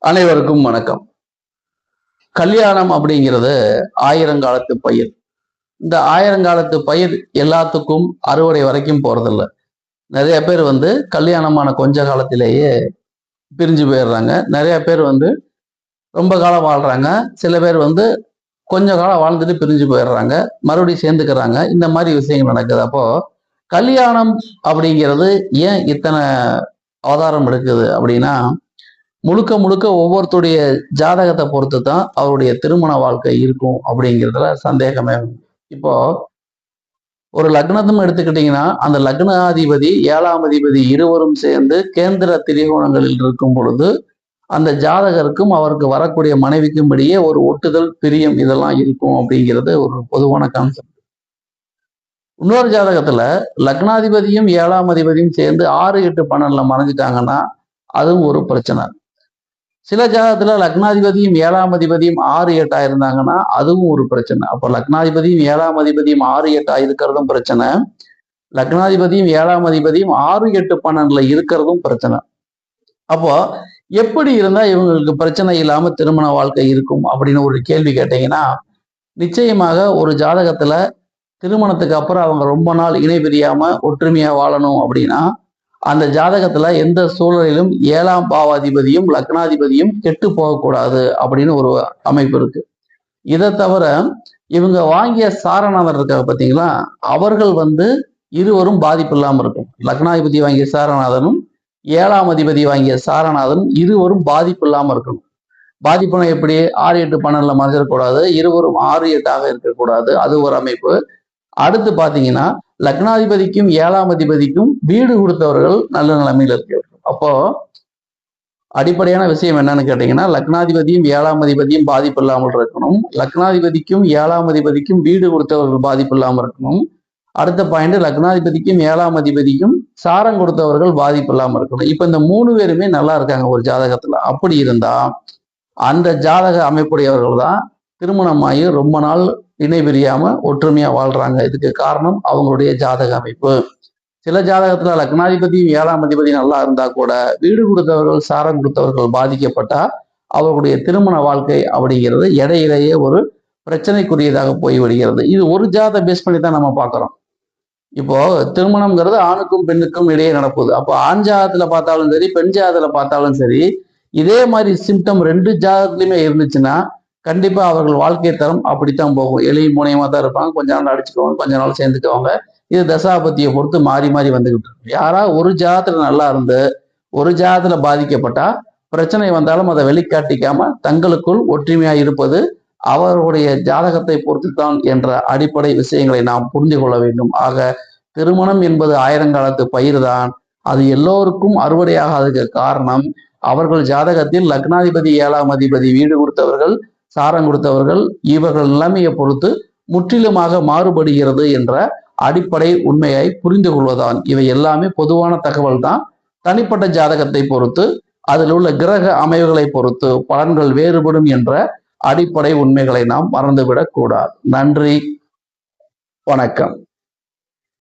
அனைவருக்கும் வணக்கம். கல்யாணம் அப்படிங்கிறது ஆயிரங்காலத்து பயிர். இந்த ஆயிரங்காலத்து பயிர் எல்லாத்துக்கும் அறுவடை வரைக்கும் போறதில்ல. நிறைய பேர் வந்து கல்யாணமான கொஞ்ச காலத்திலேயே பிரிஞ்சு போயிடுறாங்க. நிறைய பேர் வந்து ரொம்ப காலம் வாழ்றாங்க. சில பேர் வந்து கொஞ்ச காலம் வாழ்ந்துட்டு பிரிஞ்சு போயிடுறாங்க. மறுபடியும் சேர்ந்துக்கிறாங்க. இந்த மாதிரி விஷயங்கள் நடக்குது. அப்போ கல்யாணம் அப்படிங்கிறது ஏன் இத்தனை அவதாரம் எடுக்குது அப்படின்னா முழுக்க முழுக்க ஒவ்வொருத்தருடைய ஜாதகத்தை பொறுத்து தான் அவருடைய திருமண வாழ்க்கை இருக்கும் அப்படிங்கிறதுல சந்தேகமே இப்போ ஒரு லக்னத்தும் எடுத்துக்கிட்டீங்கன்னா அந்த லக்னாதிபதி ஏழாம் அதிபதி இருவரும் சேர்ந்து கேந்திர திரிகோணங்களில் இருக்கும் பொழுது அந்த ஜாதகருக்கும் அவருக்கு வரக்கூடிய மனைவிக்கும் இடையே ஒரு ஒட்டுதல் பிரியம் இதெல்லாம் இருக்கும் அப்படிங்கிறது ஒரு பொதுவான கான்செப்ட் இன்னொரு ஜாதகத்துல லக்னாதிபதியும் ஏழாம் அதிபதியும் சேர்ந்து ஆறு எட்டு பன்னெண்டுல மறைஞ்சிட்டாங்கன்னா அதுவும் ஒரு பிரச்சனை. சில ஜாதகத்துல லக்னாதிபதியும் ஏழாம் அதிபதியும் ஆறு எட்டா இருந்தாங்கன்னா அதுவும் ஒரு பிரச்சனை. அப்போ லக்னாதிபதியும் ஏழாம் அதிபதியும் ஆறு எட்டா இருக்கிறதும் பிரச்சனை. லக்னாதிபதியும் ஏழாம் அதிபதியும் ஆறு எட்டு பன்னெண்டுல இருக்கிறதும் பிரச்சனை. அப்போ எப்படி இருந்தா இவங்களுக்கு பிரச்சனை இல்லாம திருமண வாழ்க்கை இருக்கும் அப்படின்னு ஒரு கேள்வி கேட்டீங்கன்னா நிச்சயமாக ஒரு ஜாதகத்துல திருமணத்துக்கு அப்புறம் அவங்க ரொம்ப நாள் இணை பிரியாம ஒற்றுமையா வாழணும் அப்படின்னா அந்த ஜாதகத்துல எந்த சூழலிலும் ஏழாம் பாவாதிபதியும் லக்னாதிபதியும் கெட்டு போகக்கூடாது அப்படின்னு ஒரு அமைப்பு இருக்கு. இதை தவிர இவங்க வாங்கிய சாரநாதர் இருக்காங்க பார்த்தீங்களா அவர்கள் வந்து இருவரும் பாதிப்பு இல்லாமல் இருக்கும். லக்னாதிபதி வாங்கிய சாரநாதனும் ஏழாம் அதிபதி வாங்கிய சாரநாதனும் இருவரும் பாதிப்பு இல்லாமல் இருக்கணும். பாதிப்புனா எப்படி? ஆறு எட்டு பன்னெண்டுல மறைஞ்சிடக்கூடாது. இருவரும் ஆறு எட்டாக இருக்கக்கூடாது. அது ஒரு அமைப்பு. அடுத்து பாத்தீங்கன்னா லக்னாதிபதிக்கும் ஏழாம் அதிபதிக்கும் வீடு கொடுத்தவர்கள் நல்ல நிலைமையில் இருக்கிறார்கள் அப்போ அடிப்படையான விஷயம் என்னன்னு கேட்டீங்கன்னா லக்னாதிபதியும் ஏழாம் அதிபதியும் பாதிப்பு இல்லாமல் இருக்கணும். லக்னாதிபதிக்கும் ஏழாம் அதிபதிக்கும் வீடு கொடுத்தவர்கள் பாதிப்பு இல்லாமல் இருக்கணும். அடுத்த பாயிண்ட் லக்னாதிபதிக்கும் ஏழாம் அதிபதிக்கும் சாரம் கொடுத்தவர்கள் பாதிப்பு இல்லாமல் இருக்கணும். இப்போ இந்த மூணு பேருமே நல்லா இருக்காங்க ஒரு ஜாதகத்துல. அப்படி இருந்தா அந்த ஜாதக அமைப்புடையவர்கள் தான் திருமணமாகி ரொம்ப நாள் இணை பிரியாம ஒற்றுமையா வாழ்றாங்க. இதுக்கு காரணம் அவங்களுடைய ஜாதக அமைப்பு. சில ஜாதகத்துல லக்னாதிபதியும் ஏழாம் அதிபதி நல்லா இருந்தா கூட வீடு கொடுத்தவர்கள் சாரம் கொடுத்தவர்கள் பாதிக்கப்பட்டா அவர்களுடைய திருமண வாழ்க்கை அப்படிங்கிறது இடையிலேயே ஒரு பிரச்சனைக்குரியதாக போய் வருகிறது. இது ஒரு ஜாதை பேஸ் பண்ணி தான் நம்ம பார்க்குறோம். இப்போ திருமணம்ங்கிறது ஆணுக்கும் பெண்ணுக்கும் இடையே நடப்புது அப்போ ஆண் ஜாதத்துல பார்த்தாலும் சரி பெண் ஜாதத்துல பார்த்தாலும் சரி இதே மாதிரி சிம்டம் ரெண்டு ஜாதத்துலையுமே இருந்துச்சுன்னா கண்டிப்பா அவர்கள் வாழ்க்கை தரம். அப்படித்தான் போகும். எளிய மூலியமா தான் இருப்பாங்க. கொஞ்ச நாள் அடிச்சுக்குவாங்க கொஞ்ச நாள் சேர்ந்துக்குவாங்க. இது தசாபத்தியை பொறுத்து மாறி மாறி வந்துகிட்டு இருக்கும் யாரா ஒரு ஜாதத்துல நல்லா இருந்து ஒரு ஜாதத்துல பாதிக்கப்பட்டா பிரச்சனை வந்தாலும் அதை வெளிக்காட்டிக்காம தங்களுக்குள் ஒற்றுமையா இருப்பது அவர்களுடைய ஜாதகத்தை பொறுத்து தான் என்ற அடிப்படை விஷயங்களை நாம் புரிந்து கொள்ள வேண்டும். ஆக திருமணம் என்பது ஆயிரங்காலத்து பயிர் தான் அது எல்லோருக்கும் அறுவடையாகாததுக்கு காரணம் அவர்கள் ஜாதகத்தில் லக்னாதிபதி ஏழாம் அதிபதி வீடு கொடுத்தவர்கள் சாரம் கொடுத்தவர்கள் இவர்கள் நிலைமையை பொறுத்து முற்றிலுமாக மாறுபடுகிறது என்ற அடிப்படை உண்மையை புரிந்து கொள்வதான் இவை எல்லாமே பொதுவான தகவல் தான். தனிப்பட்ட ஜாதகத்தை பொறுத்து அதில் உள்ள கிரக அமைவுகளை பொறுத்து பலன்கள் வேறுபடும் என்ற அடிப்படை உண்மைகளை நாம் மறந்துவிடக் கூடாது நன்றி. வணக்கம்.